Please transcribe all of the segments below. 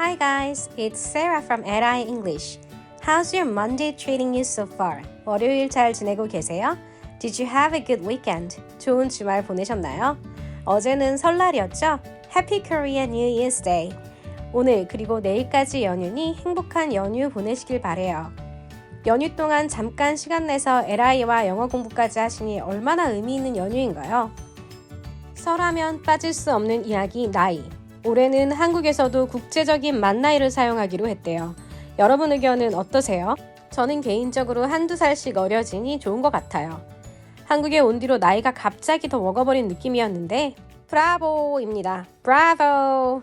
Hi guys, it's Sarah from LI English. How's your Monday treating you so far? 월요일 잘 지내고 계세요? Did you have a good weekend? 좋은 주말 보내셨나요? 어제는 설날이었죠? Happy Korean New Year's Day. 오늘 그리고 내일까지 연휴니 행복한 연휴 보내시길 바래요. 연휴 동안 잠깐 시간 내서 LI와 영어 공부까지 하시니 얼마나 의미 있는 연휴인가요? 설하면 빠질 수 없는 이야기 나이. 올해는 한국에서도 국제적인 만 나이를 사용하기로 했대요. 여러분 의견은 어떠세요? 저는 개인적으로 한두 살씩 어려지니 좋은 것 같아요. 한국에 온 뒤로 나이가 갑자기 더 먹어버린 느낌이었는데 브라보입니다. 브라보!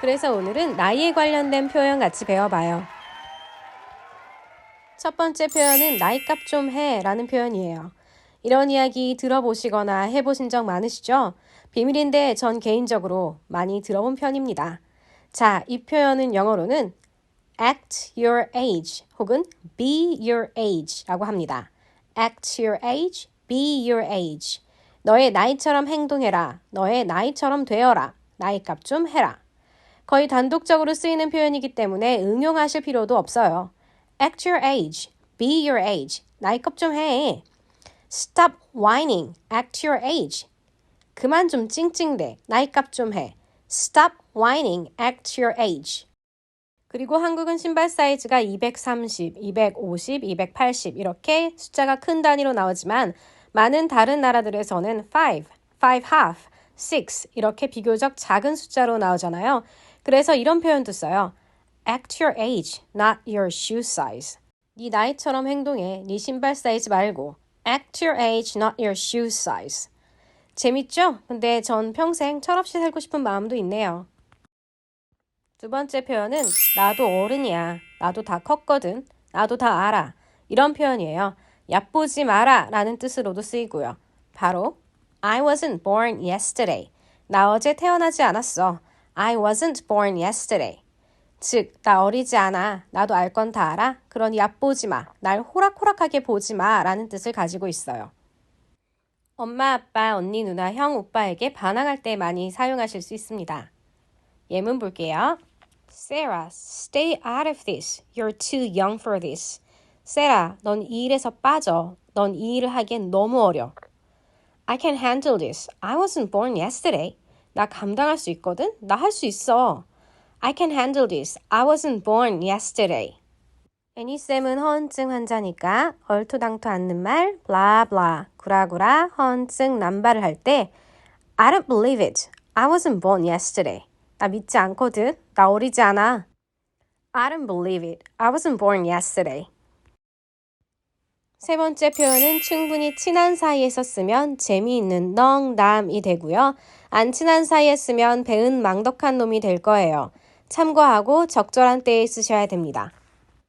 그래서 오늘은 나이에 관련된 표현 같이 배워봐요. 첫 번째 표현은 나이값 좀 해 라는 표현이에요. 이런 이야기 들어보시거나 해보신 적 많으시죠? 비밀인데 전 개인적으로 많이 들어본 편입니다. 자, 이 표현은 영어로는 act your age 혹은 be your age 라고 합니다. act your age, be your age. 너의 나이처럼 행동해라. 너의 나이처럼 되어라. 나이값 좀 해라. 거의 단독적으로 쓰이는 표현이기 때문에 응용하실 필요도 없어요. act your age, be your age. 나이값 좀 해. Stop whining. Act your age. 그만 좀 찡찡대. 나이값 좀 해. Stop whining. Act your age. 그리고 한국은 신발 사이즈가 230, 250, 280 이렇게 숫자가 큰 단위로 나오지만 많은 다른 나라들에서는 5, 5 half, 6 이렇게 비교적 작은 숫자로 나오잖아요. 그래서 이런 표현도 써요. Act your age, not your shoe size. 네 나이처럼 행동해. 네 신발 사이즈 말고. Act your age, not your shoe size. 재밌죠? 근데 전 평생 철없이 살고 싶은 마음도 있네요. 두 번째 표현은 나도 어른이야. 나도 다 컸거든. 나도 다 알아. 이런 표현이에요. 얕보지 마라 라는 뜻으로도 쓰이고요. 바로 I wasn't born yesterday. 나 어제 태어나지 않았어. I wasn't born yesterday. 즉, 나 어리지 않아. 나도 알 건 다 알아. 그러니 얕보지 마. 날 호락호락하게 보지 마. 라는 뜻을 가지고 있어요. 엄마, 아빠, 언니, 누나, 형, 오빠에게 반항할 때 많이 사용하실 수 있습니다. 예문 볼게요. Sarah, stay out of this. You're too young for this. 세라, 넌 이 일에서 빠져. 넌 이 일을 하기엔 너무 어려. I can handle this. I wasn't born yesterday. 나 감당할 수 있거든? 나 할 수 있어. I can handle this. I wasn't born yesterday. 애니쌤은 허언증 환자니까 얼토당토 않는 말, blah, 구라구라, 허언증 남발을 할 때 I don't believe it. I wasn't born yesterday. 나 믿지 않거든. 나 어리지 않아. I don't believe it. I wasn't born yesterday. 세 번째 표현은 충분히 친한 사이에서 쓰면 재미있는 넝남이 되고요. 안 친한 사이에 쓰면 배은 망덕한 놈이 될 거예요. 참고하고 적절한 때에 쓰셔야 됩니다.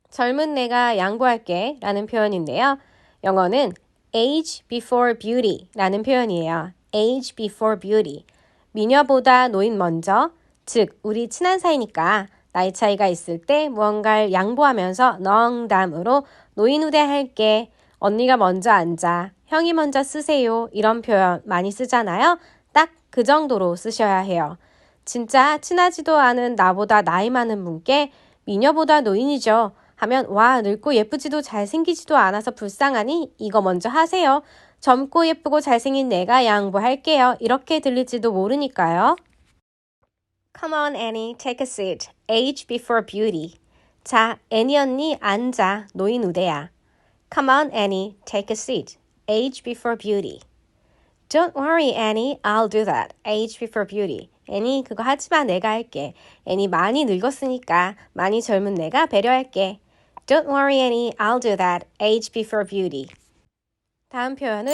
젊은 내가 양보할게 라는 표현인데요. 영어는 age before beauty 라는 표현이에요. age before beauty. 미녀보다 노인 먼저, 즉, 우리 친한 사이니까 나이 차이가 있을 때 무언가를 양보하면서 넝담으로 노인 후대 할게. 언니가 먼저 앉아. 형이 먼저 쓰세요. 이런 표현 많이 쓰잖아요. 딱 그 정도로 쓰셔야 해요. 진짜 친하지도 않은 나보다 나이 많은 분께 미녀보다 노인이죠. 하면 와 늙고 예쁘지도 잘생기지도 않아서 불쌍하니 이거 먼저 하세요. 젊고 예쁘고 잘생긴 내가 양보할게요. 이렇게 들릴지도 모르니까요. Come on, Annie, take a seat. Age before beauty. 자, 애니 언니 앉아. 노인 우대야. Come on, Annie, take a seat. Age before beauty. Don't worry, Annie. I'll do that. Age before beauty. 애니 그거 하지 마. 내가 할게. 애니 많이 늙었으니까 많이 젊은 내가 배려할게. Don't worry, Annie. I'll do that. Age before beauty. 다음 표현은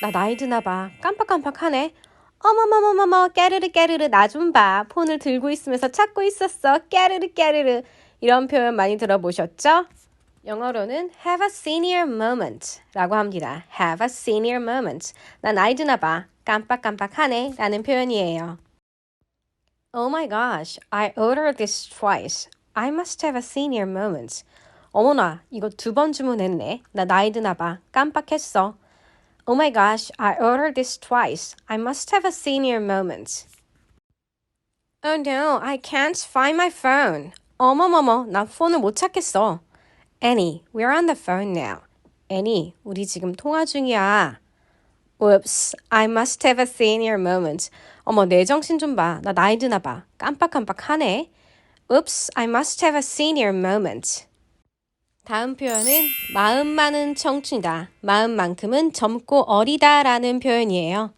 나 나이 드나 봐. 깜빡깜빡하네. 어머머머머머 깨르르 깨르르 나 좀 봐. 폰을 들고 있으면서 찾고 있었어. 깨르르 깨르르. 이런 표현 많이 들어보셨죠? 영어로는 have a senior moment 라고 합니다. have a senior moment. 나 나이 드나 봐. 깜빡깜빡하네 라는 표현이에요. Oh my gosh, I ordered this twice. I must have a senior moment. 어머나, 이거 두 번 주문했네. 나 나이 드나 봐. 깜빡했어. Oh my gosh, I ordered this twice. I must have a senior moment. Oh no, I can't find my phone. 어머머머, 나 폰을 못 찾겠어. Annie, we're on the phone now. Annie, 우리 지금 통화 중이야. Oops, I must have a senior moment. 어머, 내 정신 좀 봐. 나 나이 드나 봐. 깜빡깜빡하네. Oops, I must have a senior moment. 다음 표현은 마음 많은 청춘이다. 마음만큼은 젊고 어리다라는 표현이에요.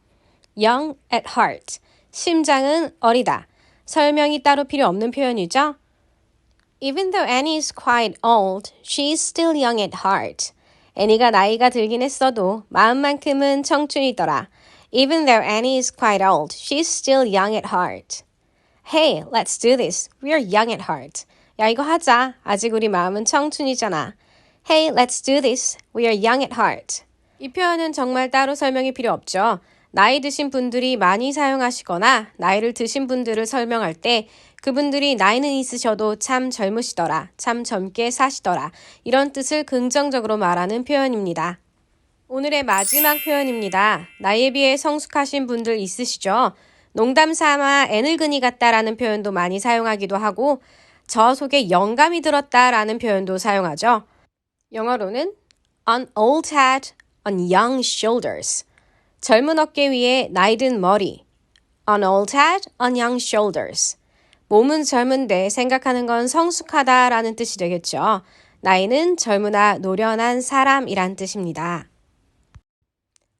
young at heart. 심장은 어리다. 설명이 따로 필요 없는 표현이죠. Even though Annie is quite old, she is still young at heart. 애니가 나이가 들긴 했어도 마음만큼은 청춘이더라. Even though Annie is quite old, she is still young at heart. Hey, let's do this. We are young at heart. 야, 이거 하자. 아직 우리 마음은 청춘이잖아. Hey, let's do this. We are young at heart. 이 표현은 정말 따로 설명이 필요 없죠. 나이 드신 분들이 많이 사용하시거나 나이를 드신 분들을 설명할 때 그분들이 나이는 있으셔도 참 젊으시더라, 참 젊게 사시더라, 이런 뜻을 긍정적으로 말하는 표현입니다. 오늘의 마지막 표현입니다. 나이에 비해 성숙하신 분들 있으시죠? 농담 삼아 애늙은이 같다라는 표현도 많이 사용하기도 하고 저 속에 영감이 들었다라는 표현도 사용하죠. 영어로는 on old head, on young shoulders. 젊은 어깨 위에 나이든 머리. on old head, on young shoulders. 몸은 젊은데 생각하는 건 성숙하다 라는 뜻이 되겠죠. 나이는 젊으나 노련한 사람이란 뜻입니다.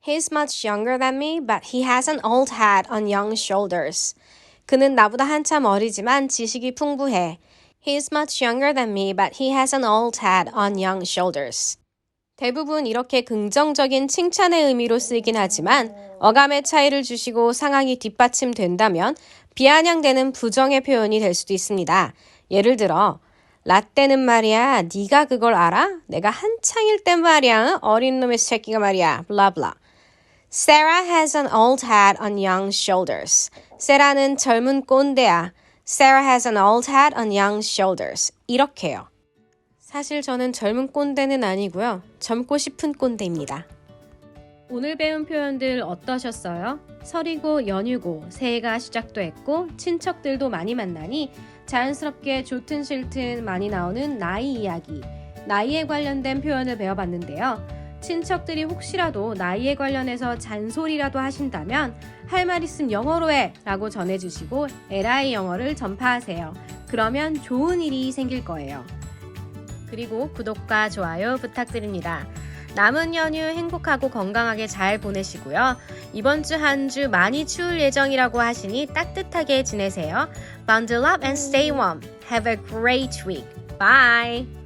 He's much younger than me, but he has an old head on young shoulders. 그는 나보다 한참 어리지만 지식이 풍부해. He's much younger than me, but he has an old head on young shoulders. 대부분 이렇게 긍정적인 칭찬의 의미로 쓰이긴 하지만 어감의 차이를 주시고 상황이 뒷받침된다면 비아냥대는 부정의 표현이 될 수도 있습니다. 예를 들어 라떼는 말이야 네가 그걸 알아? 내가 한창일 땐 말이야 어린 놈의 새끼가 말이야 블라블라 Sarah has an old head on young shoulders. 세라는 젊은 꼰대야. Sarah has an old head on young shoulders. 이렇게요. 사실 저는 젊은 꼰대는 아니고요. 젊고 싶은 꼰대입니다. 오늘 배운 표현들 어떠셨어요? 설이고 연휴고 새해가 시작도 했고 친척들도 많이 만나니 자연스럽게 좋든 싫든 많이 나오는 나이 이야기, 나이에 관련된 표현을 배워봤는데요. 친척들이 혹시라도 나이에 관련해서 잔소리라도 하신다면 할 말 있음 영어로 해 라고 전해주시고 LI 영어를 전파하세요. 그러면 좋은 일이 생길 거예요. 그리고 구독과 좋아요 부탁드립니다. 남은 연휴 행복하고 건강하게 잘 보내시고요. 이번 주한주 많이 추울 예정이라고 하시니 따뜻하게 지내세요. Bundle up and stay warm. Have a great week. Bye.